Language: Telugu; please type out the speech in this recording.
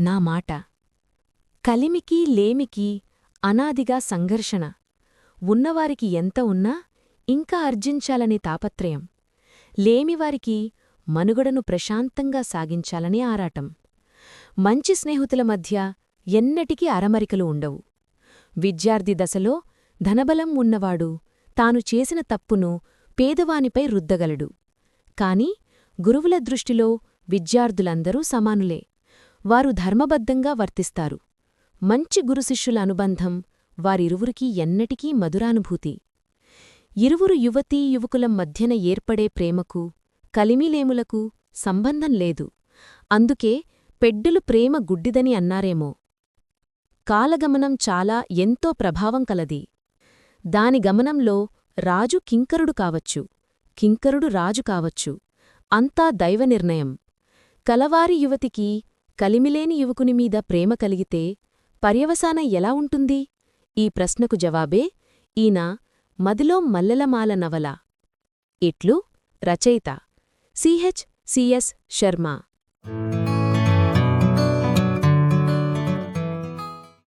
నా మాట. కలిమికి లేమికి అనాదిగా సంఘర్షణ. ఉన్నవారికి ఎంత ఉన్నా ఇంకా అర్జించాలనే తాపత్రయం. లేమివారికి మనుగడను ప్రశాంతంగా సాగించాలనే ఆరాటం. మంచి స్నేహితుల మధ్య ఎన్నటికీ అరమరికలు ఉండవు. విద్యార్థి దశలో ధనబలం ఉన్నవాడు తాను చేసిన తప్పును పేదవానిపై రుద్దగలడు. కాని గురువుల దృష్టిలో విద్యార్థులందరూ సమానులే. వారు ధర్మబద్ధంగా వర్తిస్తారు. మంచి గురుశిష్యుల అనుబంధం వారిరువురికీ ఎన్నటికీ మధురానుభూతి. ఇరువురు యువతీ యువకుల మధ్యన ఏర్పడే ప్రేమకు కలిమిలేములకు సంబంధం లేదు. అందుకే పెడ్డులు ప్రేమ గుడ్డిదని అన్నారేమో. కాలగమనం చాలా ఎంతో ప్రభావం కలది. దాని గమనంలో రాజు కింకరుడు కావచ్చు కింకరుడు రాజు కావచ్చు. అంతా దైవ నిర్ణయం. కలవారి యువతికి కలిమిలేని యువకుని మీద ప్రేమ కలిగితే పర్యవసానం ఎలా ఉంటుంది? ఈ ప్రశ్నకు జవాబే ఈయన మదిలో మల్లెలమాల నవల. ఇట్లు రచయిత సిహెచ్ సిఎస్ శర్మ.